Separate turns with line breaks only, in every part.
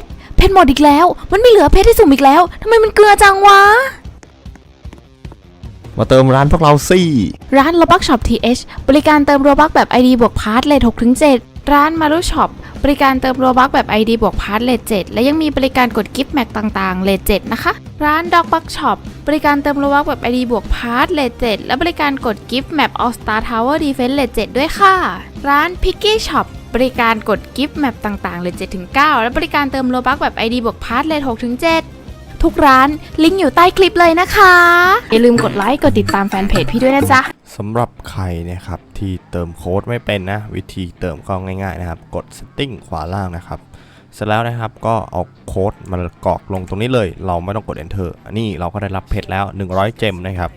ชร เพชรหมดอีกแล้ว มันไม่เหลือเพชรที่สุ่มอีกแล้วทำไมมันเกลือจังวะ
มาเติมร้านพวกเราสิ
ร้าน Robux Shop TH บริการเติมโรบักแบบ ID บวกพาร์ทเลท6 ร้าน Maru Shop บริการเติมโรบักแบบ ID บวกพาร์ทเลท7และยังมีบริการกดกิฟต์แม็กต่างๆเลท7นะคะ ร้าน Dog Bug Shop บริการเติมโรบักแบบ ID บวกพาร์ทเลท7และบริการกดกิฟต์แมป All Star Tower Defense เลท7ด้วยค่ะ ร้าน Picky Shop บริการกดกิฟต์แมปต่างๆเลท7ถึง9และบริการเติมโรบักแบบ ID บวกพาร์ทเลท6ถึง7 ทุกร้าน ลิงก์อยู่ใต้คลิปเลยนะคะ อย่าลืมกดไลค์ กดติดตามแฟนเพจพี่ด้วยนะจ๊ะ
สำหรับใครนะครับที่เติมโค้ดไม่เป็นนะ วิธีเติมก็ง่ายๆนะครับ กด setting ขวาล่างนะครับ เสร็จแล้วนะครับก็เอาโค้ดมากรอกลงตรงนี้เลย เราไม่ต้องกด enter อันนี้เราก็ได้รับเพชรแล้ว 100 เจมนะครับ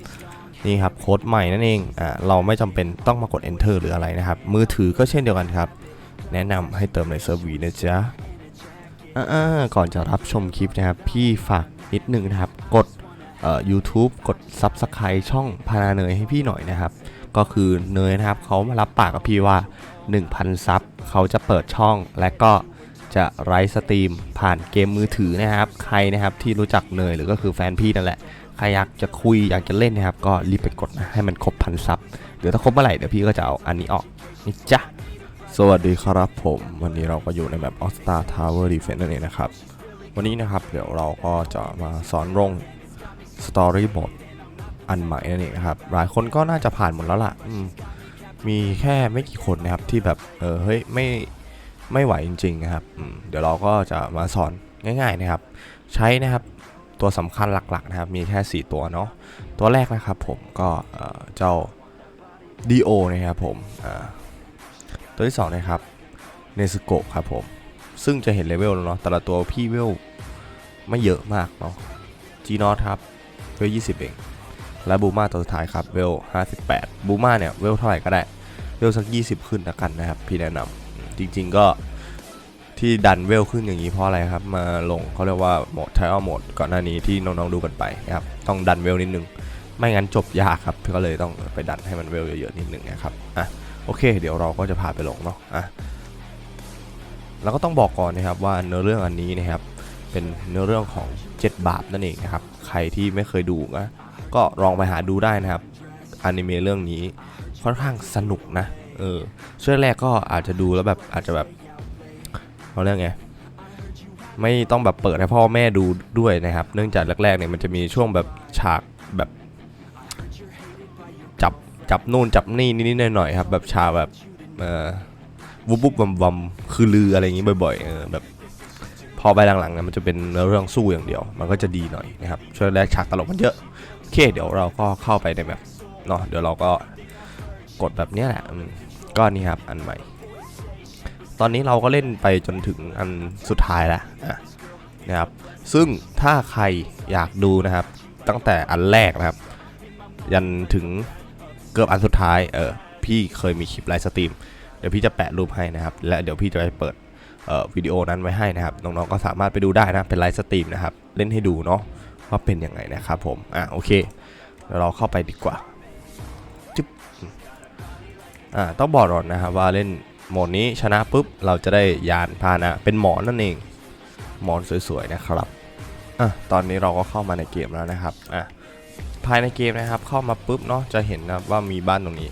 นี่ครับโค้ดใหม่นั่นเองอ่าเราไม่จำเป็นต้องมากด enter หรืออะไรนะครับมือถือก็เช่นเดียวกันครับ แนะนำให้เติมในเซิร์วีนะจ๊ะอ่าก่อนจะรับชมคลิปนะครับ พี่ฝาก นิดนึงนะครับ กดเอ่อ YouTube กด Subscribe ช่องพานาเนยให้พี่หน่อยนะครับ ก็คือเนยนะครับเขามารับปากกับพี่ว่า 1,000 ซับเขาจะเปิดช่อง และก็จะไลฟ์สตรีมผ่านเกมมือถือนะครับ ใครนะครับที่รู้จักเนยหรือก็คือแฟนพี่นั่นแหละใครอยากจะคุยอยากจะเล่นนะครับ ก็รีบไปกดนะให้มันครบพันซับเดี๋ยวถ้าครบเมื่อไหร่เดี๋ยวพี่ก็จะเอาอันนี้ออกนี่จ้ะสวัสดีครับผม วันนี้เราก็อยู่ในแบบ All Star Tower Defense นั่นเองนะครับ วันนี้นะครับเดี๋ยวเราก็จะมาสอนลง Story m o d อันใหม่นั่นเองนะครับ หลายคนก็น่าจะผ่านหมดแล้วล่ะมมีแค่ไม่กี่คนนะครับที่แบบเออเฮ้ยไม่ไม่ไหวจริงๆนะครับเดี๋ยวเราก็จะมาสอนง่าย ๆนะครับ ใช้นะครับตัวสำคัญหลักๆนะครับ มีแค่ 4 ตัวเนาะตัวแรกนะครับผมก็เจ้า DO นะครับผมตัวที่2นะครับเนสโกครับผมซึ่งจะเห็นเลเวลแล้วเนาะแต่ละตัวพี่เวล ไม่เยอะมากเนาะจีนอตครับเวล20 เอง และบูมาตัวสุดท้ายครับเวล 58 บูมาเนี่ยเวลเท่าไหร่ก็ได้ เวลสัก 20 ขึ้นละกันนะครับพี่แนะนำจริง ๆก็ที่ดันเวลขึ้นอย่างนี้เพราะอะไรครับ มาลงเขาเรียกว่าโหมด t ท i อโหมดก่อนหน้านี้ที่น้องๆดูกันไปนะครับต้องดันเวลนิดนึง ไม่งั้นจบยากครับก็เลยต้องไปดันให้มันเวลเยอะๆนิดนึงนะครับอะโอเค เดี๋ยวเราก็จะพาไปลงเนาะอะแล้วก็ต้องบอกก่อนนะครับว่าเนื้อเรื่องอันนี้นะครับ เป็นเนื้อเรื่องของ 7 บาปนั่นเองนะครับ ใครที่ไม่เคยดูนะก็ลองไปหาดูได้นะครับอนิเมะเรื่องนี้ค่อนข้างสนุกนะเออช่วงแรกก็อาจจะดูแล้วแบบอาจจะแบบเขาเรียกไงไม่ต้องแบบเปิดให้พ่อแม่ดูด้วยนะครับ เนื่องจากแรกๆเนี่ยมันจะมีช่วงแบบฉากแบบจับจับนู่นจับนี่นิดๆหน่อยๆครับแบบฉากแบบเออวุบวุบวัมวมคือลืออะไรอย่างงี้บ่อยๆเออแบบ อไปหลังๆเนี่ยมันจะเป็นเรื่องสู้อย่างเดียว มันก็จะดีหน่อยนะครับ ช่วงแรกฉากตลกมันเยอะ โอเค เดี๋ยวเราก็เข้าไปในแบบเนาะ เดี๋ยวเราก็กดแบบนี้แหละก็นี่ครับอันใหม่ ตอนนี้เราก็เล่นไปจนถึงอันสุดท้ายแล้วนะครับ ซึ่งถ้าใครอยากดูนะครับ ตั้งแต่อันแรกนะครับ ยันถึงเกือบอันสุดท้าย เออ พี่เคยมีคลิปไลฟ์สตรีม เดี๋ยวพี่จะแปะรูปให้นะครับ และเดี๋ยวพี่จะไปเปิด วิดีโอนั้นไว้ให้นะครับน้องๆก็สามารถไปดูได้นะเป็นไลฟ์สตรีมนะครับเล่นให้ดูเนาะว่าเป็นยังไงนะครับผมอะโอเคเราเข้าไปดีกว่าจึ๊บอ่าต้องบอกก่อนนะครับว่าเล่นโหมดนี้ชนะปุ๊บเราจะได้ยานพาหนะเป็นหมอนนั่นเอง หมอนสวยๆนะครับอะตอนนี้เราก็เข้ามาในเกมแล้วนะครับอะภายในเกมนะครับเข้ามาปุ๊บเนาะจะเห็นนะครับว่ามีบ้านตรงนี้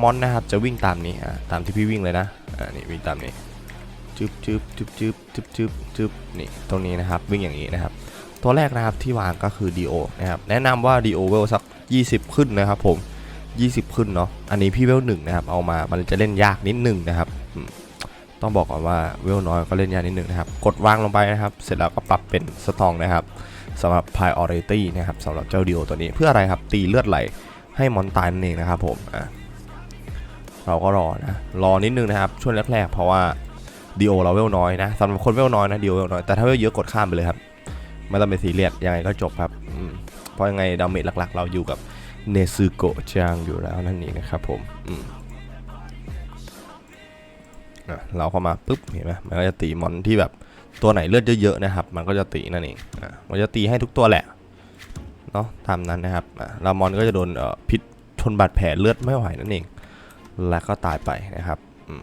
มอนนะครับจะวิ่งตามนี้อะตามที่พี่วิ่งเลยนะอ่านี่วิ่งตามนี้ จึ๊บจึ๊บจึ๊บจึ๊บจึ๊บจึ๊บจึ๊บนี่ตรงนี้นะครับวิ่งอย่างนี้นะครับ ตัวแรกนะครับที่วางก็คือ DO นะครับแนะนำว่า DO เวลสัก 20 ขึ้นนะครับผม 20 ขึ้นเนาะอันนี้พี่เวลหนึ่งนะครับเอามามันจะเล่นยากนิดหนึ่งนะครับต้องบอกก่อนว่าเวลน้อยก็เล่นยากนิดหนึ่งนะครับกดวางลงไปนะครับ เสร็จแล้วก็ปรับเป็นสตองนะครับสำหรับ priority นะครับสำหรับเจ้า DO ตัวนี้เพื่ออะไรครับตีเลือดไหลให้มอนตายนั่นเองนะครับผมอะเราก็รอนะรอนิดนึงนะครับช่วงแรกๆเพราะว่า ดีโอเราเวลน้อยนะสำหรับคนเวลน้อยนะดีโอเวลน้อยแต่ถ้าเวลเยอะกดข้ามไปเลยครับไม่ต้องเป็นซีเรียสยังไงก็จบครับเพราะยังไงดาเมจหลักๆ เราอยู่กับเนซึโกะจางอยู่แล้วนั่นเองนะครับผมเราเข้ามาปุ๊บเห็นไหมมันก็จะตีมอนที่แบบตัวไหนเลือดเยอะๆนะครับ มันก็จะตีนั่นเองอมันจะตีให้ทุกตัวแหละเนาะตามนั้นนะครับอะแล้วมอนก็จะโดนพิษชนบาดแผลเลือดไม่ไหวนั่นเอง และก็ตายไปนะครับอื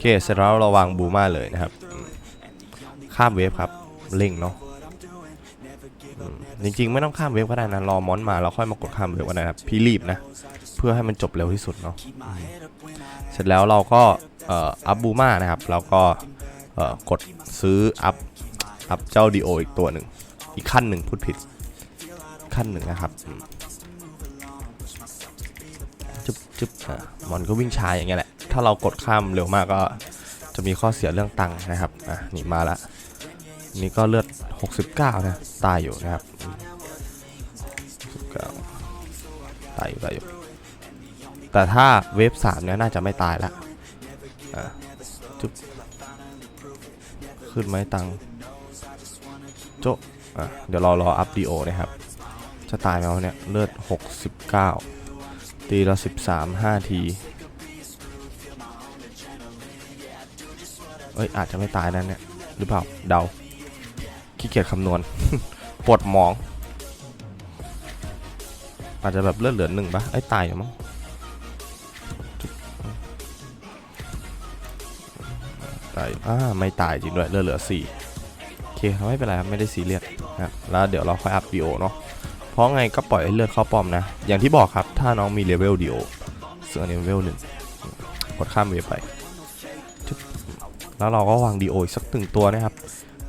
เคเสร็จแล้วเราวางบูมาเลยนะครับ ข้ามเวฟครับเร่งเนาะจริงๆ ไม่ต้องข้ามเวฟก็ได้นะ รอมอนมาแล้วค่อยมากดข้ามเวฟก็ได้นะครับพี่รีบนะ เพื่อให้มันจบเร็วที่สุดเนาะเสร็จแล้วเราก็อัพบูมานะครับแล้วก็กดซื้ออัพอัพเจ้าดีโออีกตัวหนึ่งอีกขั้นหนึ่งพูดผิดขั้นหนึ่งนะครับจึ๊บจึ๊บอะ มอนก็วิ่งช้าอย่างเงี้ยแหละ ถ้าเรากดข้ามเร็วมากก็จะมีข้อเสียเรื่องตังค์นะครับ อะนี่มาละ นี่ก็เลือด 69 นะ ตายอยู่นะครับ69ตายอยู่ตายอยู่ แต่ถ้าเวฟสามเนี่ยน่าจะไม่ตายละอะจุ๊บขึ้นไหมตังค์โจ๊ะอะเดี๋ยวรารออัพดีโอนะครับ จะตายไหมวะเนี่ย เลือด 69 ตีละ13 5 ทีเอ้ยอาจจะไม่ตายนั่นเนี่ยหรือเปล่าเดาขี้เกียจคำนวณปวดหมอง อาจจะแบบเลือดเหลือหนึ่งปะไอ้ยตายอยู่มั้งตายอ่าไม่ตายจริงด้วยเลือดเหลือ4โอเคไม่เป็นไรครับไม่ได้ซีเรียสนะแล้วเดี๋ยวเราค่อยอัพดีโอเนาะ ราะไงก็ปล่อยให้เลือดเข้าป้อมนะ อย่างที่บอกครับ ถ้าน้องมีเลเวลเดีโอซึ่งอันนี้เลเวลหนึ่งกดข้ามเวไป แล้วเราก็วางดีโอสักหนึ่งตัวนะครับ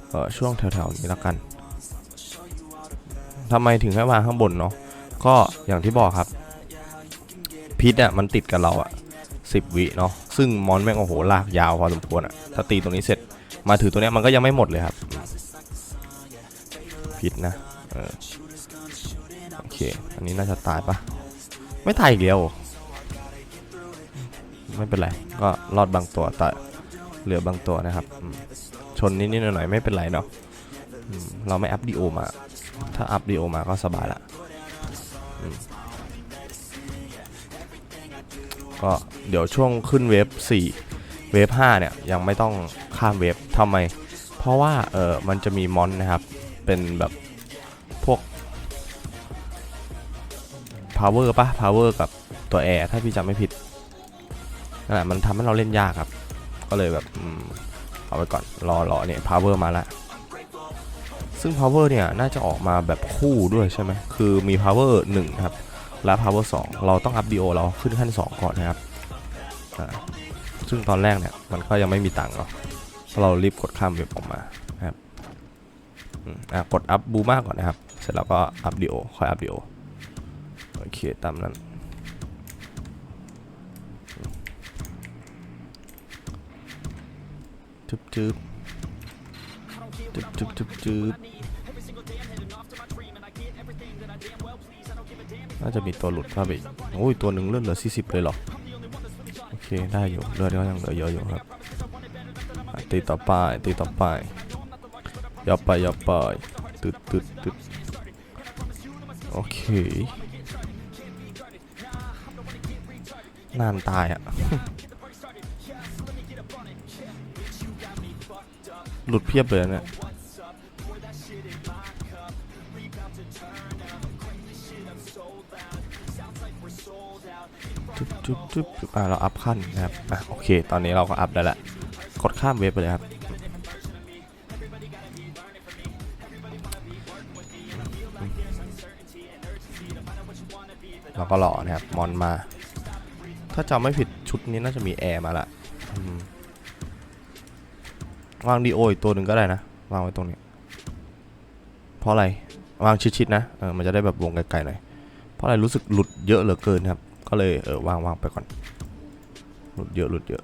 เออช่วงแถวๆนี้แล้วกันทำไมถึงให้วางข้างบนเนาะ ก็อย่างที่บอกครับ พิษอะมันติดกับเราอะ10วิเนาะ ซึ่งมอนแม่งโอ้โหลากยาวพอสมควรอะถ้าตีตรงนี้เสร็จ มาถือตัวเนี้ยมันก็ยังไม่หมดเลยครับอืมผิดนะ เออ อเคอันนี้น่าจะตายปะไม่ตายอีกแล้วไม่เป็นไร ก็รอดบางตัวแต่เหลือบางตัวนะครับ ชนนิดๆหน่อยๆไม่เป็นไรเนาะเราไม่อัพดีโอมา ถ้าอัพดีโอมาก็สบายละก็เดี๋ยวช่วงขึ้นเวฟ4 เวฟ5เนี่ย ยังไม่ต้องข้ามเวฟทำไม เพราะว่าเออมันจะมีมอนนะครับ เป็นแบบ power ปะ power กับตัวแอร์ถ้าพี่จำไม่ผิดนั่นแหละมันทำให้เราเล่นยากครับ ก็เลยแบบเอาไปก่อนรอรอเนี่ย power มาแล้วซึ่ง power เนี่ยน่าจะออกมาแบบคู่ด้วยใช่ไหมคือมี power 1ครับและ power 2เราต้องอัพดีโอเราขึ้นขั้น 2 ก่อนนะครับซึ่งตอนแรกเนี่ยมันก็ยังไม่มีตังค์เนาะเรารีบกดข้ามเว็บออกมาครับกดอัพบูมาก่อนนะครับ เสร็จแล้วก็อัพดีโอค่อยอัพดีโอ ตามนั้น จึบจึบจึบจึบจึบจึบน่าจะมีตัวหลุดเข้าไปอีกโอ้ย ตัวหนึ่งเลือดเหลือ 40 เลยเหรอ โอเค ได้อยู่ เลือดก็ยังเหลือเยอะอยู่ครับ ตีต่อไป ตีต่อไปยับไปยับไปตึดตึดตึดโอเค นานตายอะ หลุดเพียบเลยเนี่ยจุ๊บจุ๊บจุ๊บจุ๊บอ่าเราอัพขั้นนะครับ อะโอเค ตอนนี้เราก็อัพได้ละ กดข้ามเว็บไปเลยครับเราก็รอนะครับ มอนมา ถ้าจำไม่ผิดชุดนี้น่าจะมีแอร์มาละวางดีโออีกตัวหนึ่งก็ได้นะ วางไว้ตรงนี้ เพราะอะไร วางชิดๆนะ เออ มันจะได้แบบวงไกลๆหน่อย เพราะอะไรรู้สึกหลุดเยอะเหลือเกินครับ ก็เลยเออวางวางไปก่อน หลุดเยอะหลุดเยอะ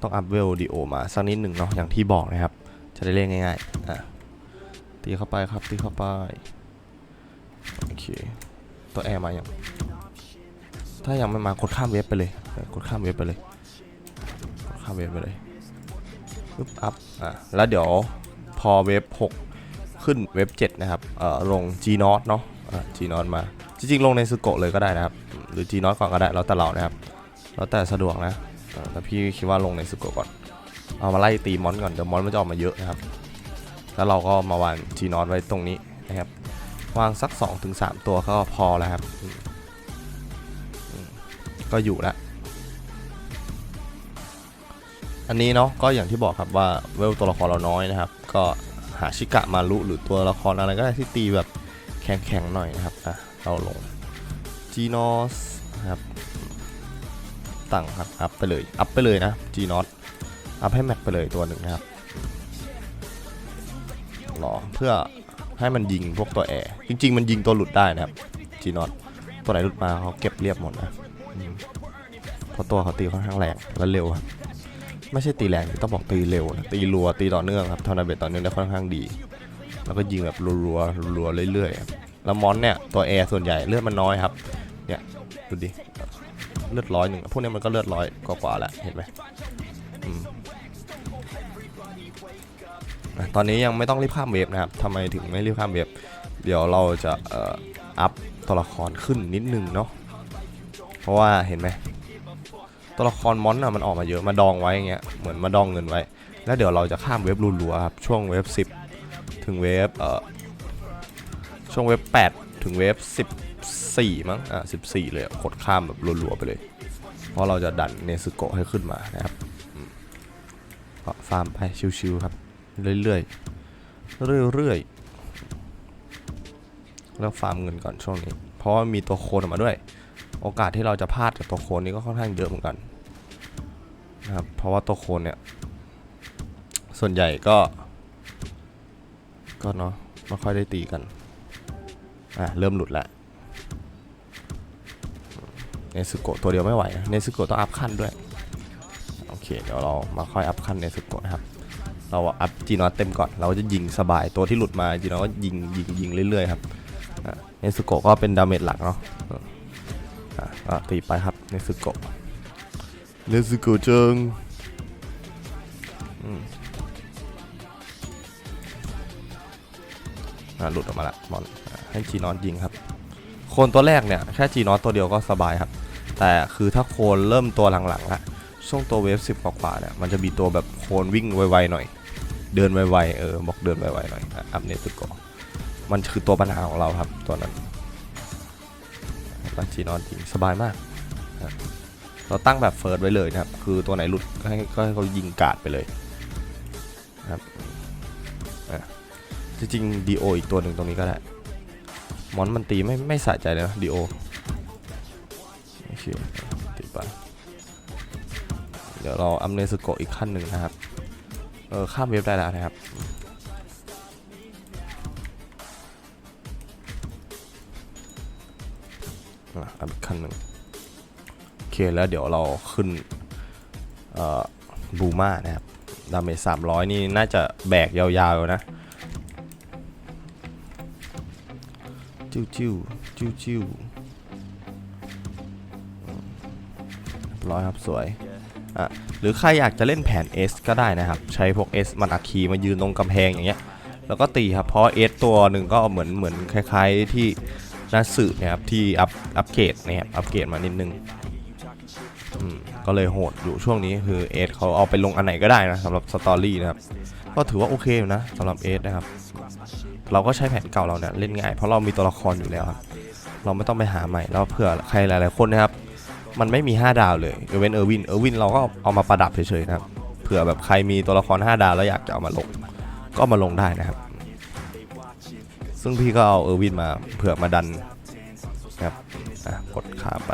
ต้องอัพเวลดีโอมาสักนิดหนึ่งเนาะ อย่างที่บอกนะครับ จะได้เล่นง่ายๆ อะ ตีเข้าไปครับ ตีเข้าไป โอเค ตัวแอร์มาอย่าง ถ้ายังไม่มากดข้ามเว็บไปเลย กดข้ามเว็บไปเลย กดข้ามเว็บไปเลยปึ๊บอัพ อะ แล้วเดี๋ยวพอเว็บ 6 ขึ้นเว็บ 7 นะครับ เอ่อ ลง G n o t เนาะอะ G n o t มา จริงๆ ลงในสุโกะเลยก็ได้นะครับ หรือ G n o t ก่อนก็ได้ แล้วแต่เรานะครับ แล้วแต่สะดวกนะ แต่พี่คิดว่าลงในสุโกะก่อน เอามาไล่ตีมอนก่อน เดี๋ยวมอนมันจะออกมาเยอะนะครับ แล้วเราก็มาวาง G n o t ไว้ตรงนี้นะครับ วางสัก 2-3 ตัวก็พอแล้วครับ ก็อยู่แล้วอันนี้เนาะก็อย่างที่บอกครับว่าเวลตัวละครเราน้อยนะครับ ก็หาชิกะมารุหรือตัวละครอะไรก็ได้ที่ตีแบบแข็งๆหน่อยนะครับอะเราลงจีนอสครับตั้งครับอัพไปเลยอัพไปเลยนะจีนอสอัพให้แม็กไปเลยตัวหนึ่งนะครับรอเพื่อให้มันยิงพวกตัวแอร์จริง ๆ มันยิงตัวหลุดได้นะครับจีนอสตัวไหนหลุดมาเขาเก็บเรียบหมดนะ เพราะตัวเขาตีค่อนข้างแรงและเร็วครับไม่ใช่ตีแรงต้องบอกตีเร็วนะตีรัวตีต่อเนื่องครับทำดาเมจต่อเนื่องได้ค่อนข้างดี แล้วก็ยิงแบบรัวๆรัวๆเรื่อยๆครับแล้วมอนเนี่ยตัวแอร์ส่วนใหญ่เลือดมันน้อยครับเนี่ยดูดิเลือดร้อยหนึ่งพวกนี้มันก็เลือดร้อยกว่าๆแล้วเห็นไหมตอนนี้ยังไม่ต้องรีบข้ามเวฟนะครับทำไมถึงไม่รีบข้ามเวฟเดี๋ยวเราจะอ,อ,อัพตัวละครขึ้นนิดนึงเนาะ เพราะว่าเห็นไหมตัวละครมอนอะมันออกมาเยอะมาดองไว้อย่างเงี้ยเหมือนมาดองเงินไว้ แล้วเดี๋ยวเราจะข้ามเว็บรัวๆครับช่วงเว็บ 10 ถึงเว็บเอ่อช่วงเว็บ 8 ถึงเว็บ 14 มั้งอะ14 เลยกดข้ามแบบรัวๆไปเลย เพราะเราจะดันเนซึโกะให้ขึ้นมานะครับก็ฟาร์มไปชิวๆครับเรื่อยๆเรื่อยๆแล้วฟาร์มเงินก่อนช่วงนี้ เพราะว่ามีตัวโคนออกมาด้วย โอกาสที่เราจะพลาดกับตัวโคนนี้ก็ค่อนข้างเยอะเหมือนกันนะครับเพราะว่าตัวโคนเนี่ย ส่วนใหญ่ก็ ก็เนาะไม่ค่อยได้ตีกันอะเริ่มหลุดแล้วเนซึโกะตัวเดียวไม่ไหวนะเนซึโกะต้องอัพขั้นด้วย โอเค เดี๋ยวเรามาค่อยอัพขั้นเนซึโกะนะครับ เราอัพจีนอตเต็มก่อน เราจะยิงสบายตัวที่หลุดมาจีนอตก็ยิงยิงยิงเรื่อยๆครับเนซึโกะก็เป็นดาเมจหลักเนาะ อะอะตีไปครับเนซึโกะเนซึโกะจังอืมอะหลุดออกมาละมอนอะให้จีนอนยิงครับ โคนตัวแรกเนี่ย แค่จีนอนตัวเดียวก็สบายครับ แต่คือถ้าโคนเริ่มตัวหลังๆละช่วงตัวเวฟสิบกว่าๆเนี่ยมันจะมีตัวแบบโคนวิ่งไวๆหน่อย เดินไวๆเออบอกเดินไวๆหน่อยอะอัพเนซึโกะมันคือตัวปัญหาของเราครับตัวนั้น ลันจีนอนจริงสบายมากนะเราตั้งแบบเฟิร์สไว้เลยนะครับ คือตัวไหนหลุดก็ให้ก็ให้เขายิงกาดไปเลยนะครับจริงๆดีโออีกตัวหนึ่งตรงนี้ก็ได้ มอนมันตีไม่ไม่สะใจเลยนะดีโอโอเคตีไปเดี๋ยวเราอัมเนสโกอีกขั้นหนึ่งนะครับ เออข้ามเว็บได้แล้วนะครับ อะอัพอีกขั้นหนึ่งโอเคแล้วเดี๋ยวเราขึ้นบูมานะครับดาเมจสามร้อยนี่น่าจะแบกยาวๆนะจิ้วจิ้วจิ้วจิ้วร้อยครับสวยอะหรือใครอยากจะเล่นแผน S ก็ได้นะครับ ใช้พวก S มันอาคีมายืนตรงกำแพงอย่างเงี้ยแล้วก็ตีครับเพราะ S ตัวหนึ่งก็เหมือนเหมือนคล้าย ๆที่ นัดสืบนะครับที่อัพอัพเกรดนะครับอัพเกรดมานิดนึงก็เลยโหดอยู่ช่วงนี้คือเอสเขาเอาไปลงอันไหนก็ได้นะสำหรับสตอรี่นะครับ ก็ถือว่าโอเคอยู่นะสำหรับเอสนะครับ เราก็ใช้แผนเก่าเราเนี่ยเล่นง่ายเพราะเรามีตัวละครอยู่แล้วครับเราไม่ต้องไปหาใหม่แล้วเผื่อใครหลาย ๆ คนนะครับ มันไม่มี 5 ดาวเลยเอเวนเออร์วินเออร์วินเราก็เอามาประดับเฉย ๆ นะครับ เผื่อแบบใครมีตัวละคร 5 ดาวแล้วอยากจะเอามาลง ก็มาลงได้นะครับ ซึ่งพี่ก็เอาเออร์วินมาเผื่อมาดันครับอะกดข้ามไป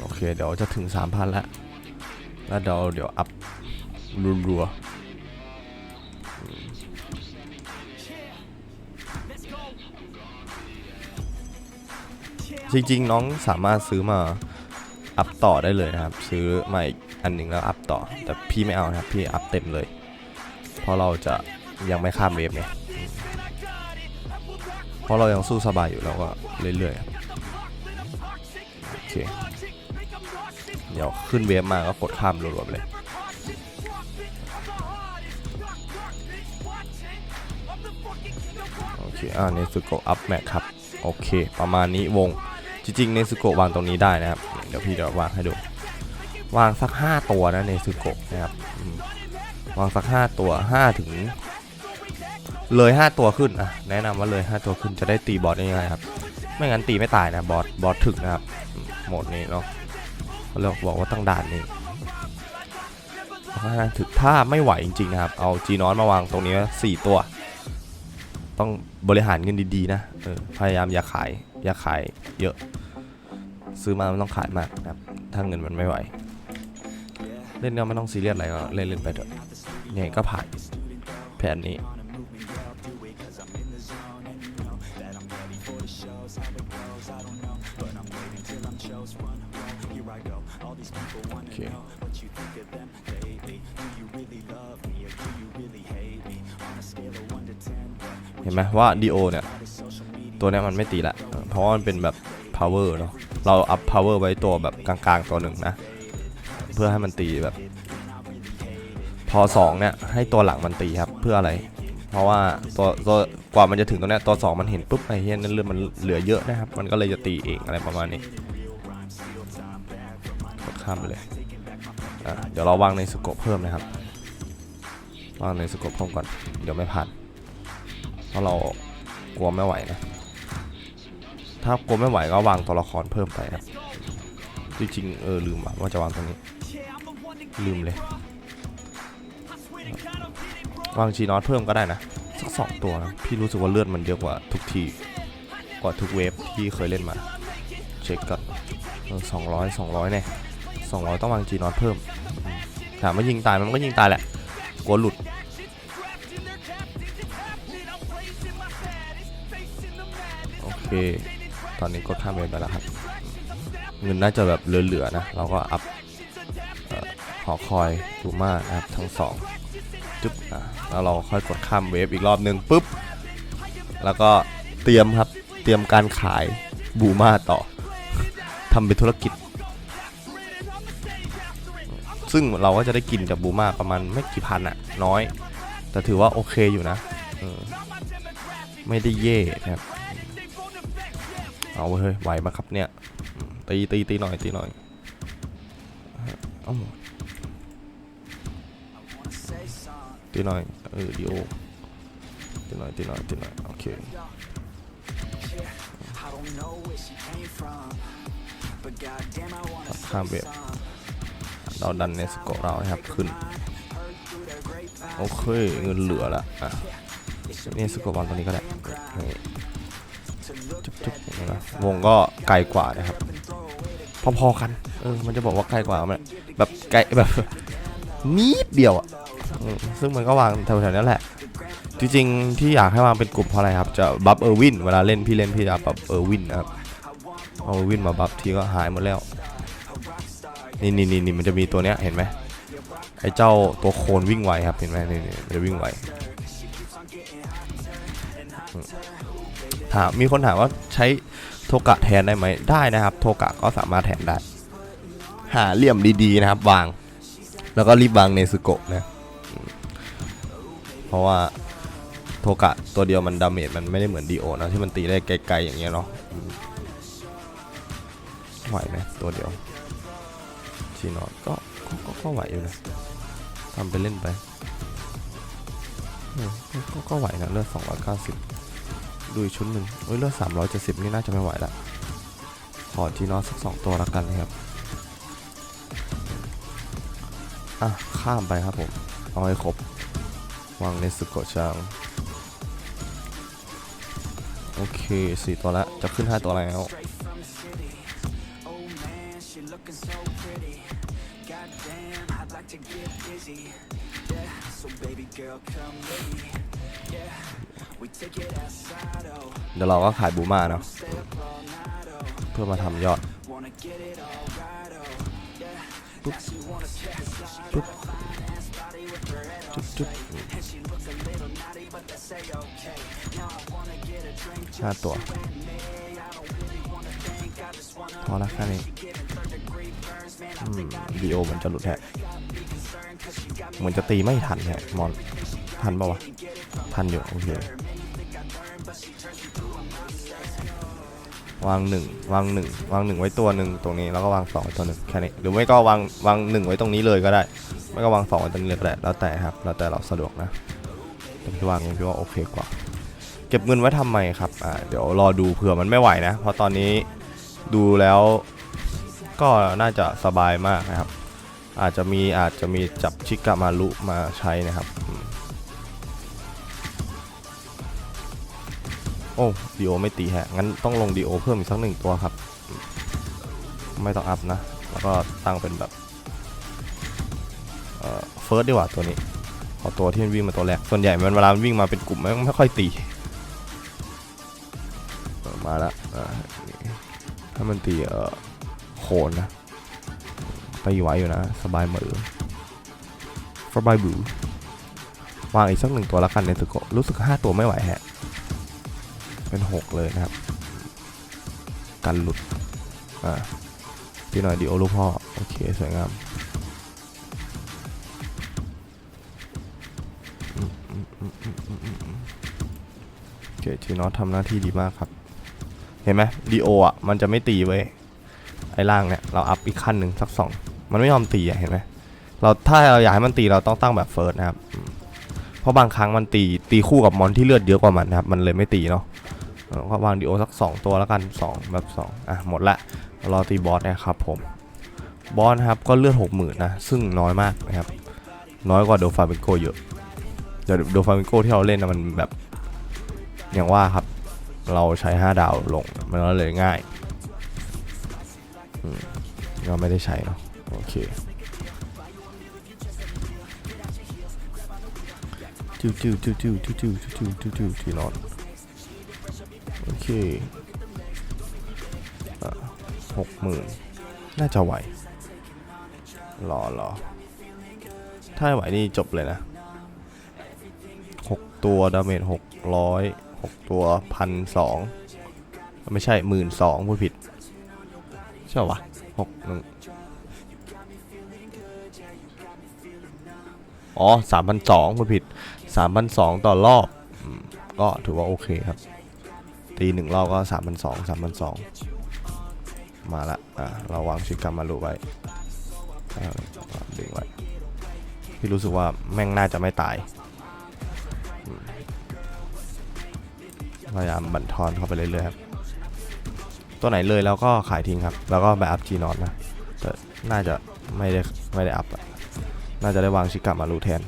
โอเค เดี๋ยวจะถึง 3,000 แล้ว แล้วเดี๋ยวเดี๋ยวอัพรัวจริงๆ น้องสามารถซื้อมาอัพต่อได้เลยนะครับ ซื้อมาอีกอันหนึ่งแล้วอัพต่อ แต่พี่ไม่เอานะครับ พี่อัพเต็มเลย ราะเราจะยังไม่ข้ามเวฟไงเพราะเรายังสู้สบายอยู่แล้วก็เรื่อยๆโอเคเดี๋ยวขึ้นเวฟมาก็กดข้ามรัวๆไปเลยโอเคอ่าเนซุโกอัพแม็กครับโอเคประมาณนี้วงจริงๆเนซุโกวางตรงนี้ได้นะครับ เดี๋ยวพี่จะวางให้ดูวางสัก 5 ตัวนะเนซุโกนะครับ วางสัก 5 ตัว5ถึง เลย 5 ตัวขึ้นอะแนะนำว่าเลย 5 ตัวขึ้นจะได้ตีบอสได้ง่ายๆครับ ไม่งั้นตีไม่ตายนะบอสบอสถึกนะครับโหมดนี้เนาะเขาบอกว่าต้องด่านนี้ถึงถ้าไม่ไหวจริงๆนะครับ เอาจีนอนมาวางตรงนี้สี่ตัว ต้องบริหารเงินดีๆนะออพยายามอย่าขายอย่าขายเยอะ ซื้อมามันต้องขายมากนะครับ ถ้าเงินมันไม่ไหว เล่นก็ไม่ต้องซีเรียสอะไรก็เล่นเล่นไปเถอะ ยังไงก็ผ่านแผนนี้โอเคเห็นไหมว่าดีโอเนี่ย ตัวนี้มันไม่ตีละ เพราะว่ามันเป็นแบบ power เนาะเราอัพ power ไว้ตัวแบบกลางๆตัวหนึ่งนะ เพื่อให้มันตีแบบ พอสองเนี่ยให้ตัวหลังมันตีครับเพื่ออะไร เพราะว่าตัวตัวกว่ามันจะถึงตัวเนี้ยตัวสองมันเห็นปุ๊บไอ้เฮียนั่นเลือดมันเหลือเยอะนะครับ มันก็เลยจะตีเองอะไรประมาณนี้กดข้ามไปเลยเดี๋ยวเราวางในสโคปเพิ่มนะครับวางในสโคปเพิ่มก่อน เดี๋ยวไม่ผ่านเพราะเรากลัวไม่ไหวนะ ถ้ากลัวไม่ไหวก็วางตัวละครเพิ่มไปครับจริงๆเออลืมว่าจะวางตรงนี้ ลืมเลย วางชีนอตเพิ่มก็ได้นะ สักสองตัวนะพี่รู้สึกว่าเลือดมันเยอะกว่าทุกที กว่าทุกเวฟที่เคยเล่นมา เช็คก่อนสองร้อยสองร้อยเนี่ยสองร้อยต้องวางจีนอตเพิ่มถามว่ายิงตายมันก็ยิงตายแหละกลัวหลุดโอเค ตอนนี้กดข้ามเวฟไปแล้วครับ เงินน่าจะแบบเหลือๆนะ เราก็อัพหอคอยบูมานะครับทั้งสอง จุ๊บอะแล้วเราค่อยกดข้ามเวฟอีกรอบหนึ่งปุ๊บ แล้วก็เตรียมครับ เตรียมการขายบูมาต่อ ทำเป็นธุรกิจ ซึ่งเราก็จะได้กินจากบูมาประมาณไม่กี่พันอะน้อย แต่ถือว่าโอเคอยู่นะออไม่ได้เย่ครับ เอาเว้เฮ้ย ไหวมาครับเนี่ย ตีตีตีหน่อยตีหน่อยเอ้า ตีหน่อยเออดีโอตีหน่อยตีหน่อยตีหน่อยโอเค ข้ามเวฟเราดันในสกอร์เรานะครับขึ้น โอเค เงินเหลือละอะนี่สกอร์บอลตัวนี้ก็ได้จุ๊บจุ๊บนไหมวงก็ไกลกว่านะครับ พอๆกัน เออ มันจะบอกว่าไกลกว่ามันแบบไกลแบบนิดเดียวอะ ซึ่งมันก็วางแถวๆนี้แหละ จริงๆ ที่อยากให้วางเป็นกลุ่มเพราะอะไรครับ จะบัฟเออร์วินเวลาเล่นพี่เล่นพี่จะบัฟเออร์วินนะครับเอาเออร์วินมาบัฟทีก็หายหมดแล้ว นี่นี่นี่นี่มันจะมีตัวเนี้ยเห็นไหมไอ้เจ้าตัวโคลนวิ่งไวครับเห็นไหมนี่นี่มันจะวิ่งไวถามมีคนถามว่าใช้โทกะแทนได้ไหมได้นะครับ โทกะก็สามารถแทนได้ หาเหลี่ยมดีๆนะครับวาง แล้วก็รีบวางเนซึโกะนะ เพราะว่าโทกะตัวเดียวมันดาเมจมันไม่ได้เหมือนดีโอนะที่มันตีได้ไกลๆอย่างเงี้ยเนาะไหวไหมตัวเดียวชีนอตก็ก็ก็ไหวอยู่นะทำไปเล่นไปก็ก็ไหวนะเลือด290ดูอีกชุดหนึ่งเฮ้ยเลือดสามร้อยเจ็ดสิบนี่น่าจะไม่ไหวละขอทีนอสสักสองตัวละกันนะครับอะข้ามไปครับผม เอาให้ครบ วางในสุโกะชังโอเคสี่ตัวละจะขึ้นห้าตัวแล้วเดี๋ยวเราก็ขายบูมาเนาะเพื่อมาทำยอดปุ๊บปุ๊บจุ๊บจุ๊บ ห้าตัวพอละแค่นี้อืมดีโอมันจะหลุดแฮะเหมือนจะตีไม่ทันแฮะมอนทันปะวะ ทันอยู่โอเควางหนึ่งวางหนึ่งวางหนึ่งไว้ตัวหนึ่งตรงนี้แล้วก็วางสองไว้ตัวหนึ่งแค่นี้หรือไม่ก็วางวางหนึ่งไว้ตรงนี้เลยก็ได้ ไม่ก็วางสองไว้ตรงนี้เลยก็ได้แล้วแต่ครับแล้วแต่เราสะดวกนะ พี่ว่างี้พี่ว่าโอเคกว่า เก็บเงินไว้ทำไมครับอ่าเดี๋ยวรอดูเผื่อมันไม่ไหวนะ เพราะตอนนี้ดูแล้วก็น่าจะสบายมากนะครับ อาจจะมีอาจจะมีจับชิกามารุมาใช้นะครับ โอ้ดีโอไม่ตีแฮะ งั้นต้องลงดีโอเพิ่มอีกสักหนึ่งตัวครับ ไม่ต้องอัพนะ แล้วก็ตั้งเป็นแบบเอ่อเฟิร์สดีกว่าตัวนี้ เอาตัวที่มันวิ่งมาตัวแรกส่วนใหญ่มันเวลามันวิ่งมาเป็นกลุ่มมันไม่ค่อยตีมาละถ้ามันตีเออโคนนะตีไหวอยู่นะ สบายมือสบายบือวางอีกสักหนึ่งตัวแล้วกันในสุโกรู้สึกห้าตัวไม่ไหวแฮะ เป็นหกเลยนะครับ กันหลุด อ่าพี่หน่อยดีโอลูกพ่อ โอเค สวยงาม ชีนอตทำหน้าที่ดีมากครับ เห็นไหมดีโออะมันจะไม่ตีเว้ยไอ้ล่างเนี่ยเราอัพอีกขั้นหนึ่งสักสองมันไม่ยอมตีอะเห็นไหมเราถ้าเราอยากให้มันตีเราต้องตั้งแบบเฟิร์สนะครับ เพราะบางครั้งมันตีตีคู่กับมอนที่เลือดเยอะกว่ามันนะครับ มันเลยไม่ตีเนาะเออก็วางดีโอสักสองตัวแล้วกันสองแบบสองอะ หมดละ รอตีบอสนะครับผม บอสนะครับก็เลือดหกหมื่นนะ ซึ่งน้อยมากนะครับ น้อยกว่าโดฟาเบนโกเยอะเดี๋ยวโดฟาเมนโกที่เราเล่นนะมันแบบ อย่างว่าครับเราใช้ 5 ดาวลง มันก็เลยง่ายก็ไม่ได้ใช้เนาะโอเคจิ้วจิ้วจิ้วจิ้วจิ้วจิ้วจิ้วจิ้วจิ้วที่นอนโอเคหกหมื่นน่าจะไหวรอรอถ้าไหวนี่จบเลยนะหกตัวดาเมจห กร้อยหกตัวพันสองไม่ใช่หมื่นสองพูดผิด ใช่ปะวะหกหนึ่งอ๋อสามพันสองพูดผิดสามพันสองต่อรอบอืมก็ถือว่าโอเคครับ ตีหนึ่งรอบก็สามพันสองสามพันสองมาละ อะเราวางชิกามารุไว้อ่าดึงไว้พี่รู้สึกว่าแม่งน่าจะไม่ตาย พยายามบั่นทอนเข้าไปเรื่อยๆครับ ตัวไหนเลยแล้วก็ขายทิ้งครับ แล้วก็ไปอัพจีนอตนะแต่น่าจะไม่ได้ไม่ได้อัพน่าจะได้วางชิกามารูแทน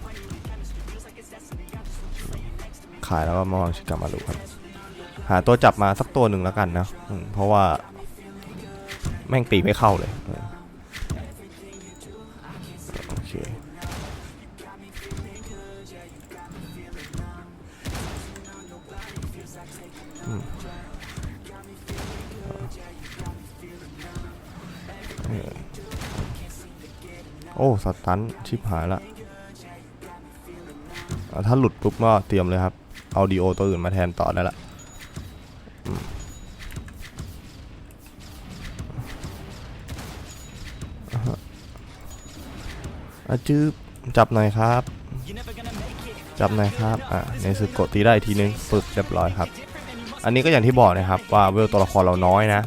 ขายแล้วก็มาวางชิกามารูครับ หาตัวจับมาสักตัวหนึ่งแล้วกันนะเพราะว่า แม่งตีไม่เข้าเลยโอเค อ้สตันชิบหายละถ้าหลุดปุ๊บก็เตรียมเลยครับ เอาดีโอตัวอื่นมาแทนต่อได้ละอะฮะอะจืบจับหน่อยครับ จับหน่อยครับ อะในสึกกดตีได้ทีนึงปึกเรียบร้อยครับ อันนี้ก็อย่างที่บอกนะครับว่าเวลตัวละครเราน้อยนะ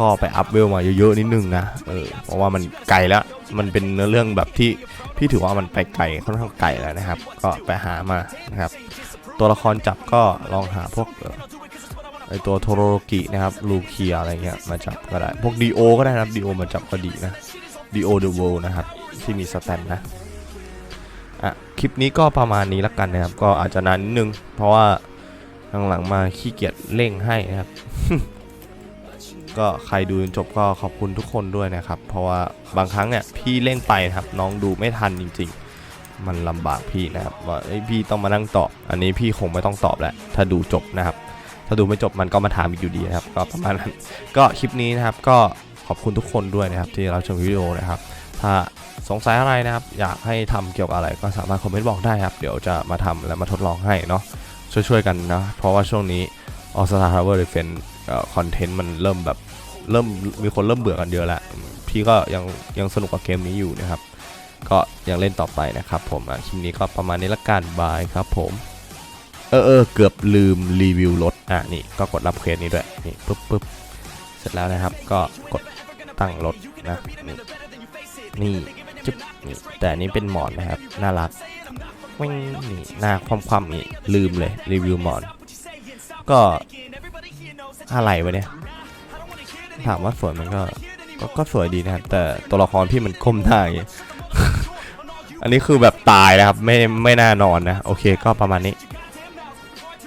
ก็ไปอัพเวลมาเยอะๆนิดนึงนะเออเพราะว่ามันไกลแล้ว มันเป็นเนื้อเรื่องแบบที่พี่ถือว่ามันไปไกลค่อนข้างไกลแล้วนะครับ ก็ไปหามานะครับ ตัวละครจับก็ลองหาพวกเอ่อไอตัวโทโรโรกินะครับลูเคียอะไรเงี้ยมาจับก็ได้ พวกดีโอก็ได้นะครับดีโอมาจับก็ดีนะดีโอเดอะเวิลด์นะครับ ที่มีสแตนนะอะคลิปนี้ก็ประมาณนี้ล้วกันนะครับ ก็อาจจะนานนิดนึง เพราะว่าหลังๆมาขี้เกียจเร่งให้นะครับ ก็ใครดูจนจบก็ขอบคุณทุกคนด้วยนะครับ เพราะว่าบางครั้งเนี่ยพี่เร่งไปนะครับ น้องดูไม่ทันจริง ๆ มันลำบากพี่นะครับว่าพี่ต้องมานั่งตอบ อันนี้พี่คงไม่ต้องตอบแล้วถ้าดูจบนะครับ ถ้าดูไม่จบมันก็มาถามอีกอยู่ดีนะครับ ก็ประมาณนั้นก็คลิปนี้นะครับ ก็ขอบคุณทุกคนด้วยนะครับ ที่รับชมวิดีโอนะครับ ถ้าสงสัยอะไรนะครับ อยากให้ทำเกี่ยวกับอะไรก็สามารถคอมเมนต์บอกได้ครับเดี๋ยวจะมาทำและมาทดลองให้เนาะช่วยๆกันนะเพราะว่าช่วงนี้ All Star Tower Defense คอนเทนต์มันเริ่มแบบ เริ่มมีคนเริ่มเบื่อกันเยอะแล้วพี่ก็ยังยังสนุกกับเกมนี้อยู่นะครับ ก็ยังเล่นต่อไปนะครับ ผมคลิปนี้ก็ประมาณนี้ละกันบายครับผมเออเออเกือบลืมรีวิวรถอะนี่ก็กดรับเควสนี้ด้วยนี่ปุ๊บปุ๊บเสร็จแล้วนะครับ ก็กดตั้งรถนะนี่นี่จุ๊บนี่แต่นนี้เป็นหมอนนะครับ น่ารักวิ่งนี่หน้าความๆนี่ลืมเลยรีวิวหมอน ก็อะไรวะเนี่ย ถามว่าสวยมันก็ก็ก็สวยดีนะครับ แต่ตัวละครพี่มันก้มหน้าอย่างงี้ อันนี้คือแบบตายนะครับ ไม่ไม่น่านอนนะ โอเคก็ประมาณนี้